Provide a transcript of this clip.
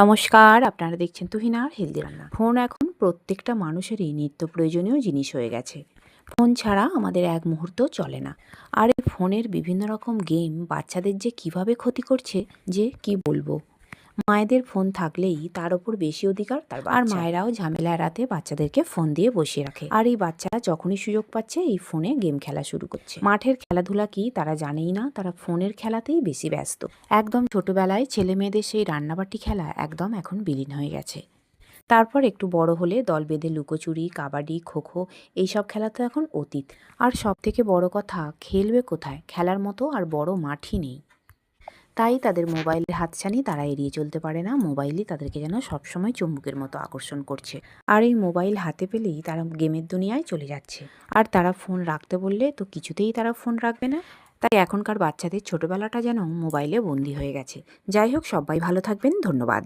নমস্কার, আপনারা দেখছেন তুহিনার হেলদি রান্না। ফোন এখন প্রত্যেকটা মানুষেরই নিত্য প্রয়োজনীয় জিনিস হয়ে গেছে। ফোন ছাড়া আমাদের এক মুহূর্ত চলে না। আর এই ফোনের বিভিন্ন রকম গেম বাচ্চাদের যে কীভাবে ক্ষতি করছে, যে কি বলব? মায়েদের ফোন থাকলেই তার ওপর বেশি অধিকার তার আর মায়েরাও ঝামেলা এড়াতে বাচ্চাদেরকে ফোন দিয়ে বসিয়ে রাখে। আর এই বাচ্চারা যখনই সুযোগ পাচ্ছে এই ফোনে গেম খেলা শুরু করছে। মাঠের খেলাধুলা কি তারা জানেই না তারা ফোনের খেলাতেই বেশি ব্যস্ত। একদম ছোটবেলায় ছেলে মেয়েদের সেই রান্নাবাটি খেলা একদম এখন বিলীন হয়ে গেছে। তারপর একটু বড় হলে দল বেঁধে লুকোচুরি কাবাডি খোখো এইসব খেলা তো এখন অতীত। আর সব থেকে বড় কথা খেলবে কোথায়? খেলার মতো আর বড় মাঠই নেই। তাই তাদের মোবাইলের হাতছানি তারা এড়িয়ে চলতে পারে না। মোবাইলই তাদেরকে যেন সবসময় চুম্বুকের মতো আকর্ষণ করছে। আর এই মোবাইল হাতে পেলেই তারা গেমের দুনিয়ায় চলে যাচ্ছে। আর তারা ফোন রাখতে বললে তো কিছুতেই তারা ফোন রাখবে না। তাই এখনকার বাচ্চাদের ছোটবেলাটা যেন মোবাইলে বন্দি হয়ে গেছে। যাই হোক, সবাই ভালো থাকবেন। ধন্যবাদ।